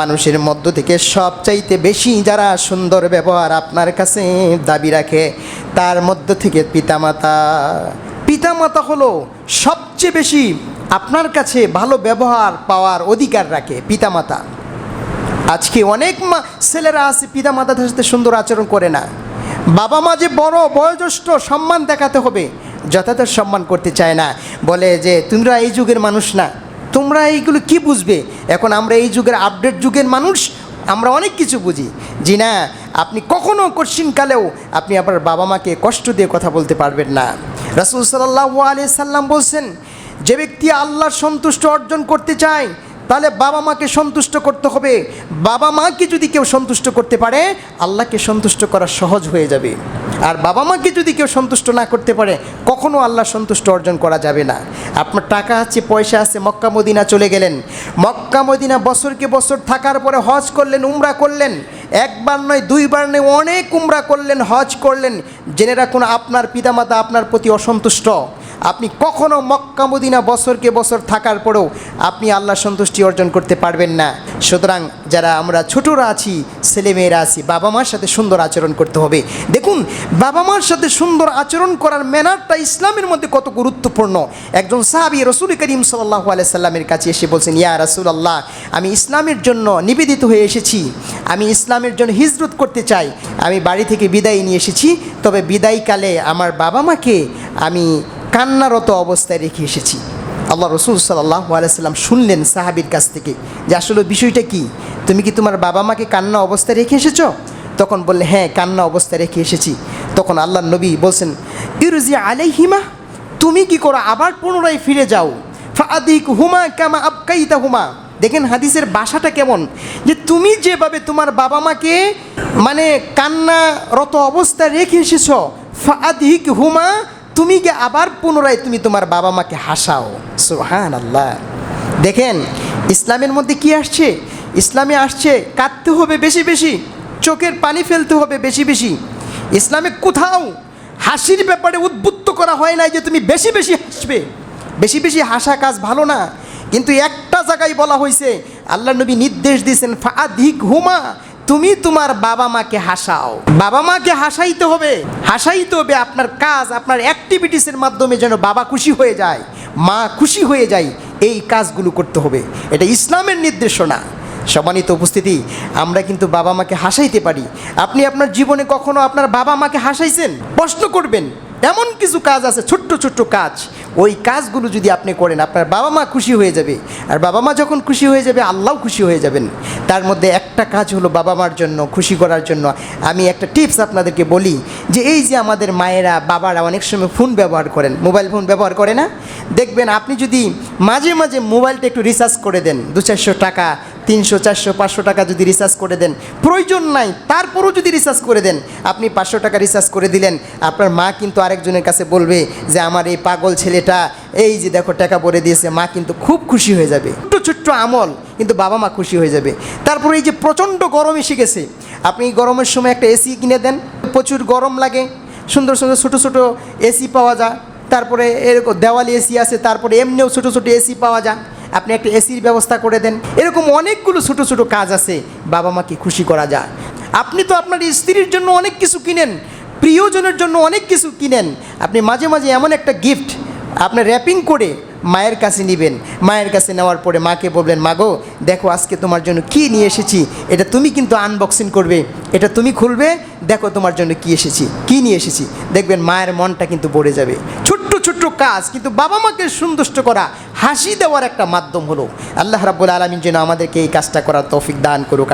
মানুষের মধ্য থেকে সবচাইতে বেশি যারা সুন্দর ব্যবহার আপনার কাছে দাবি রাখে, তার মধ্য থেকে পিতামাতা। পিতামাতা হলো সবচেয়ে বেশি আপনার কাছে ভালো ব্যবহার পাওয়ার অধিকার রাখে পিতামাতা। আজকে অনেক মা ছেলেরা আছে পিতা মাতাদের সাথে সুন্দর আচরণ করে না। বাবা মা যে বড় বয়োজ্যেষ্ঠ সম্মান দেখাতে হবে, যথাযথ সম্মান করতে চায় না। বলে যে, তোমরা এই যুগের মানুষ না। তোমরা এইগুলো কি বুঝবে? এখন আমরা এই যুগের আপডেট যুগের মানুষ, আমরা অনেক কিছু বুঝি। জি না, আপনি কখনো কঠিনকালেও আপনি আপনার বাবা মাকে কষ্ট দিয়ে কথা বলতে পারবেন না। রাসুল সাল্লাহ আলি সাল্লাম বলছেন, যে ব্যক্তি আল্লাহর সন্তুষ্ট অর্জন করতে চায়, তাহলে বাবা মাকে সন্তুষ্ট করতে হবে। বাবা মাকে যদি কেউ সন্তুষ্ট করতে পারে, আল্লাহকে সন্তুষ্ট করা সহজ হয়ে যাবে। আর বাবা মাকে যদি কেউ সন্তুষ্ট না করতে পারে কখনও আল্লাহ সন্তুষ্ট অর্জন করা যাবে না। আপনার টাকা আছে, পয়সা আছে, মক্কা মদিনা চলে গেলেন। মক্কা মদিনা বছরকে বছর থাকার পরে হজ করলেন, উমরা করলেন। একবার নয়, দুইবার নয়, অনেক উমরা করলেন, হজ করলেন। জেনে রাখুন, আপনার পিতামাতা আপনার প্রতি অসন্তুষ্ট। আপনি কখনো মক্কা মদিনা বছরকে বছর থাকার পরেও আপনি আল্লাহ সন্তুষ্টি অর্জন করতে পারবেন না। সুতরাং যারা আমরা ছোটরা আছি, ছেলেমেয়েরা আছি বাবা মার সাথে সুন্দর আচরণ করতে হবে। দেখুন বাবা মার সাথে সুন্দর আচরণ করার ম্যানারটা ইসলামের মধ্যে কত গুরুত্বপূর্ণ। একজন সাহাবি রসুল করিম সাল্লাহ সাল্লামের কাছে এসে বলছেন, ইয়া রসুল আল্লাহ আমি ইসলামের জন্য নিবেদিত হয়ে এসেছি। আমি ইসলামের জন্য হিজরত করতে চাই। আমি বাড়ি থেকে বিদায় নিয়ে এসেছি। তবে বিদায়কালে আমার বাবা মাকে আমি কান্নারত অবস্থায় রেখে এসেছি। আল্লাহ রসুল সাল্লাহ আলাইসাল্লাম শুনলেন সাহাবির কাছ থেকে যে আসলে বিষয়টা কি? তুমি কি তোমার বাবা মাকে কান্না অবস্থায় রেখে এসেছ? তখন বললে হ্যাঁ কান্না অবস্থায় রেখে এসেছি। তখন আল্লাহ নবী বলছেন, ইরুজি আলাইহিমা, তুমি কি করো? আবার পুনরায় ফিরে যাও। ফাদিক হুমা কামা আবকাইতা হুমা দেখেন হাদিসের বাসাটা কেমন? যে তুমি যেভাবে তোমার বাবা মাকে মানে কান্নারত অবস্থায় রেখে এসেছ ফাদিক হুমা তুমি গিয়ে আবার পুনরায় তুমি তোমার বাবা মাকে হাসাও। সোহান আল্লাহ দেখেন, ইসলামের মধ্যে কি আসছে? ইসলামে আসছে, কাঁদতে হবে বেশি বেশি, চোখের পানি ফেলতে হবে বেশি বেশি। ইসলামে কোথাও হাসির ব্যাপারে উদ্বুদ্ধ করা হয় নাই যে তুমি বেশি বেশি হাসবে। বেশি বেশি হাসা কাজ ভালো না। কিন্তু একটা জায়গায় বলা হয়েছে আল্লাহ নবী নির্দেশ দিয়েছেন ফাধিক হুমা তুমি তোমার বাবা মাকে হাসাও। বাবা মাকে হাসাইতে হবে। হাসাইতে হবে আপনার কাজ, আপনার অ্যাক্টিভিটিসের মাধ্যমে যেন বাবা খুশি হয়ে যায়, মা খুশি হয়ে যায়, এই কাজগুলো করতে হবে। এটা ইসলামের নির্দেশনা। সম্মানিত উপস্থিতি, আমরা কিন্তু বাবা মাকে হাসাইতে পারি। আপনি আপনার জীবনে কখনো আপনার বাবা মাকে হাসাইছেন? প্রশ্ন করবেন, এমন কিছু কাজ আছে, ছোট্ট ছোট্ট কাজ। ওই কাজগুলো যদি আপনি করেন, আপনার বাবা মা খুশি হয়ে যাবে। আর বাবা মা যখন খুশি হয়ে যাবে, আল্লাহও খুশি হয়ে যাবেন। তার মধ্যে একটা কাজ হলো বাবা মার জন্য, খুশি করার জন্য। আমি একটা টিপস আপনাদেরকে বলি যে এই যে আমাদের মায়েরা, বাবারা অনেক সময় ফোন ব্যবহার করেন মোবাইল ফোন ব্যবহার করে না? দেখবেন আপনি যদি মাঝে মাঝে মোবাইলটা একটু রিচার্জ করে দেন দু চারশো টাকা, তিনশো, চারশো, পাঁচশো টাকা যদি রিচার্জ করে দেন, প্রয়োজন নাই, তারপরও যদি রিচার্জ করে দেন, আপনি পাঁচশো টাকা রিচার্জ করে দিলেন, আপনার মা কিন্তু আরেকজনের কাছে বলবে যে, আমার এই পাগল ছেলেটা, এই যে দেখো টাকা ভরে দিয়েছে, মা কিন্তু খুব খুশি হয়ে যাবে। ছোট্ট ছোট্ট আমল, কিন্তু বাবা মা খুশি হয়ে যাবে। তারপরে এই যে প্রচণ্ড গরম এসে গেছে, আপনি গরমের সময় একটা এসি কিনে দেন প্রচুর গরম লাগে, সুন্দর সুন্দর ছোটো ছোটো এসি পাওয়া যায়, তারপরে এরকম দেওয়ালি এসি আছে, তারপরে এমনিও ছোটো ছোটো এসি পাওয়া যায়, আপনি একটা এসির ব্যবস্থা করে দেন। এরকম অনেকগুলো ছোটো ছোটো কাজ আছে, বাবা মাকে খুশি করা যায়। আপনি তো আপনার স্ত্রীর জন্য অনেক কিছু কিনেন, প্রিয়জনের জন্য অনেক কিছু কিনেন, আপনি মাঝে মাঝে এমন একটা গিফট আপনি র্যাপিং করে মায়ের কাছে নেবেন। মায়ের কাছে নেওয়ার পরে মাকে বলবেন, মাগো, দেখো আজকে তোমার জন্য কি নিয়ে এসেছি। এটা তুমি কিন্তু আনবক্সিং করবে। এটা তুমি খুলবে, দেখো তোমার জন্য কি এসেছি, কি নিয়ে এসেছি। দেখবেন মায়ের মনটা কিন্তু পড়ে যাবে। ছোট্ট ছোট্ট কাজ, কিন্তু বাবা মাকে সন্তুষ্ট করা, হাসি দেওয়ার একটা মাধ্যম হলো। আল্লাহ রাব্বুল আলমিন যেন আমাদেরকে এই কাজটা করার তৌফিক দান করুক